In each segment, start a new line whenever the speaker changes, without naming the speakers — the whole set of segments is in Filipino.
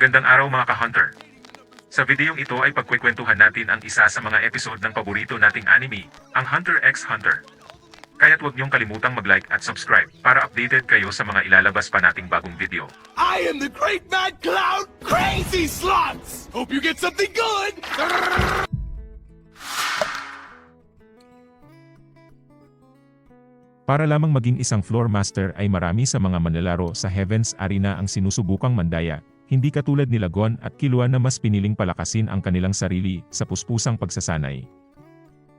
Magandang araw mga ka-hunter. Sa videong ito ay pagkwekwentuhan natin ang isa sa mga episode ng paborito nating anime, ang Hunter x Hunter. Kaya't huwag niyong kalimutang mag-like at subscribe para updated kayo sa mga ilalabas pa nating bagong video.
I am the great mad clown, Crazy Sluts! Hope you get something good!
Para lamang maging isang floor master ay marami sa mga manlalaro sa Heavens Arena ang sinusubukang mandaya, hindi katulad ni Lagon at Kilua na mas piniling palakasin ang kanilang sarili sa puspusang pagsasanay.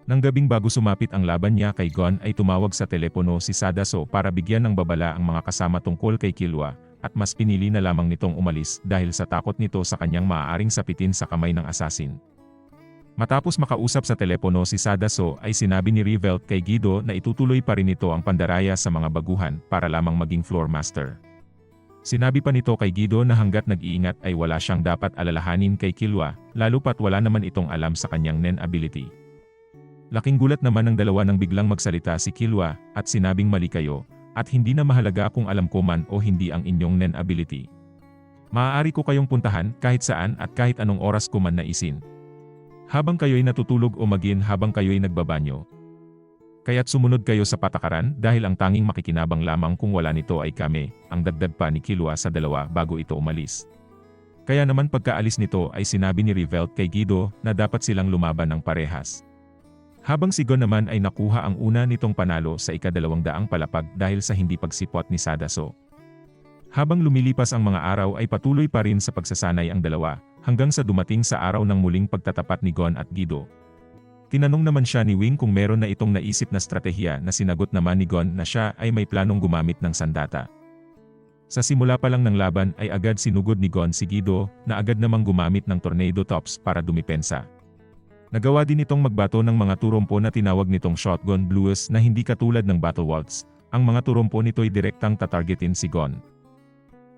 Nang gabing bago sumapit ang laban niya kay Gon ay tumawag sa telepono si Sadaso para bigyan ng babala ang mga kasama tungkol kay Kilua, at mas pinili na lamang nitong umalis dahil sa takot nito sa kanyang maaaring sapitin sa kamay ng asasin. Matapos makausap sa telepono si Sadaso ay sinabi ni Revelt kay Guido na itutuloy pa rin ito ang pandaraya sa mga baguhan para lamang maging floor master. Sinabi pa nito kay Guido na hanggat nag-iingat ay wala siyang dapat alalahanin kay Kilwa, lalo pat wala naman itong alam sa kanyang Nen ability. Laking gulat naman ng dalawa nang biglang magsalita si Kilwa at sinabing mali kayo, at hindi na mahalaga kung alam ko man o hindi ang inyong Nen ability. Maaari ko kayong puntahan kahit saan at kahit anong oras ko man naisin. Habang kayo'y natutulog o magin habang kayo'y nagbabanyo. Kaya't sumunod kayo sa patakaran dahil ang tanging makikinabang lamang kung wala nito ay kami, ang dagdag pa ni Kilua sa dalawa bago ito umalis. Kaya naman pagkaalis nito ay sinabi ni Revelt kay Guido na dapat silang lumaban ng parehas. Habang si Gon naman ay nakuha ang una nitong panalo sa ikadalawang daang palapag dahil sa hindi pagsipot ni Sadaso. Habang lumilipas ang mga araw ay patuloy pa rin sa pagsasanay ang dalawa, hanggang sa dumating sa araw ng muling pagtatapat ni Gon at Guido. Tinanong naman siya ni Wing kung meron na itong naisip na stratehiya na sinagot naman ni Gon na siya ay may planong gumamit ng sandata. Sa simula pa lang ng laban ay agad sinugod ni Gon si Guido na agad namang gumamit ng tornado tops para dumipensa. Nagawa din itong magbato ng mga turumpo na tinawag nitong shotgun blues na hindi katulad ng battle waltz, ang mga turumpo nito'y direktang tatargetin si Gon.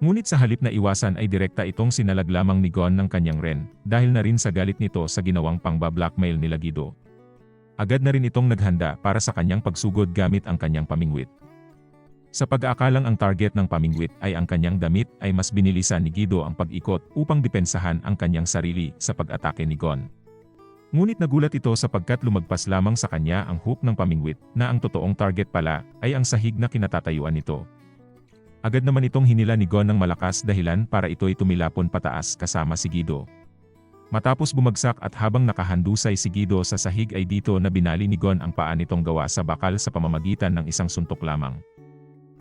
Ngunit sa halip na iwasan ay direkta itong sinalag lamang ni Gon ng kanyang ren, dahil na rin sa galit nito sa ginawang pangba-blackmail nila Guido. Agad na rin itong naghanda para sa kanyang pagsugod gamit ang kanyang pamingwit. Sa pag-aakalang ang target ng pamingwit ay ang kanyang damit ay mas binilisan ni Guido ang pag-ikot upang depensahan ang kanyang sarili sa pag-atake ni Gon. Ngunit nagulat ito sapagkat lumagpas lamang sa kanya ang hook ng pamingwit na ang totoong target pala ay ang sahig na kinatatayuan nito. Agad naman itong hinila ni Gon ng malakas dahilan para ito'y tumilapon pataas kasama si Guido. Matapos bumagsak at habang nakahandusay si Guido sa sahig ay dito na binali ni Gon ang paa nitong gawa sa bakal sa pamamagitan ng isang suntok lamang.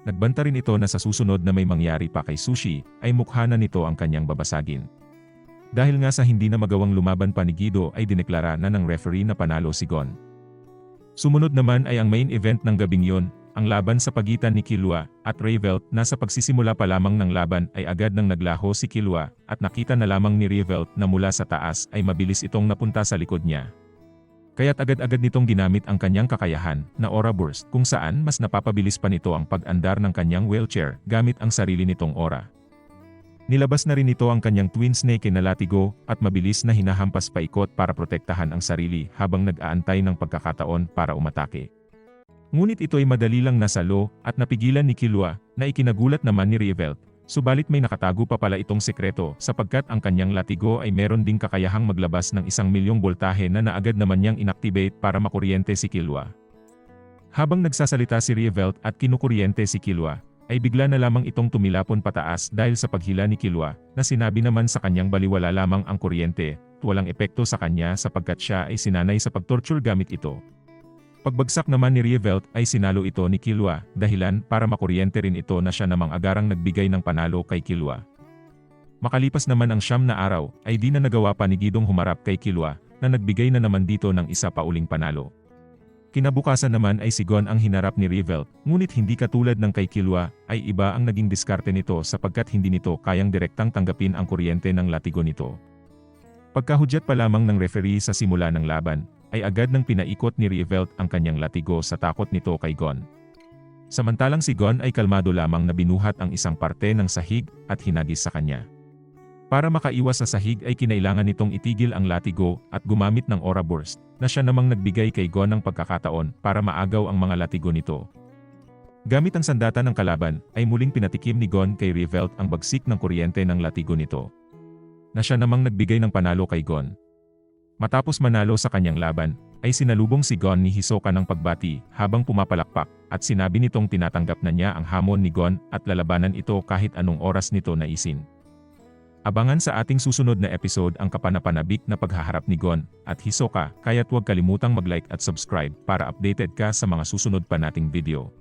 Nagbanta rin ito na sa susunod na may mangyari pa kay Sushi, ay mukha na nito ang kanyang babasagin. Dahil nga sa hindi na magawang lumaban pa ni Guido ay dineklara na ng referee na panalo si Gon. Sumunod naman ay ang main event ng gabing yon, ang laban sa pagitan ni Kilua at Revelt na sa pagsisimula pa lamang ng laban ay agad nang naglaho si Kilua at nakita na lamang ni Revelt na mula sa taas ay mabilis itong napunta sa likod niya. Kaya't agad-agad nitong ginamit ang kanyang kakayahan na Aura Burst kung saan mas napapabilis pa nito ang pag-andar ng kanyang wheelchair gamit ang sarili nitong aura. Nilabas na rin ito ang kanyang twin snake na latigo at mabilis na hinahampas paikot para protektahan ang sarili habang nag-aantay ng pagkakataon para umatake. Ngunit ito ay madali lang nasalo at napigilan ni Kilua na ikinagulat naman ni Revelt, subalit may nakatago pa pala itong sekreto sapagkat ang kanyang latigo ay meron ding kakayahang maglabas ng isang milyong boltahe na naagad naman niyang inactivate para makuryente si Kilua. Habang nagsasalita si Revelt at kinukuryente si Kilua, ay bigla na lamang itong tumilapon pataas dahil sa paghila ni Kilua, na sinabi naman sa kanyang baliwala lamang ang kuryente, walang epekto sa kanya sapagkat siya ay sinanay sa pagtorture gamit ito. Pagbagsak naman ni Rievelt ay sinalo ito ni Kilua, dahilan para makuryente rin ito na siya namang agarang nagbigay ng panalo kay Kilua. Makalipas naman ang siyam na araw, ay di na nagawa pa ni Gidong humarap kay Kilua, na nagbigay na naman dito ng isa pa uling panalo. Kinabukasan naman ay si Gon ang hinarap ni Revelt, ngunit hindi katulad ng kay Kilua, ay iba ang naging diskarte nito sapagkat hindi nito kayang direktang tanggapin ang kuryente ng latigo nito. Pagkahudyat pa lamang ng referee sa simula ng laban, ay agad nang pinaikot ni Revelt ang kanyang latigo sa takot nito kay Gon. Samantalang si Gon ay kalmado lamang na binuhat ang isang parte ng sahig at hinagis sa kanya. Para makaiwas sa sahig ay kinailangan nitong itigil ang latigo at gumamit ng aura burst, na siya namang nagbigay kay Gon ng pagkakataon para maagaw ang mga latigo nito. Gamit ang sandata ng kalaban, ay muling pinatikim ni Gon kay Revelt ang bagsik ng kuryente ng latigo nito. na siya namang nagbigay ng panalo kay Gon. Matapos manalo sa kanyang laban, ay sinalubong si Gon ni Hisoka ng pagbati habang pumapalakpak at sinabi nitong tinatanggap na niya ang hamon ni Gon at lalabanan ito kahit anong oras nito naisin. Abangan sa ating susunod na episode ang kapanapanabik na paghaharap ni Gon at Hisoka kaya't huwag kalimutang mag-like at subscribe para updated ka sa mga susunod pa nating video.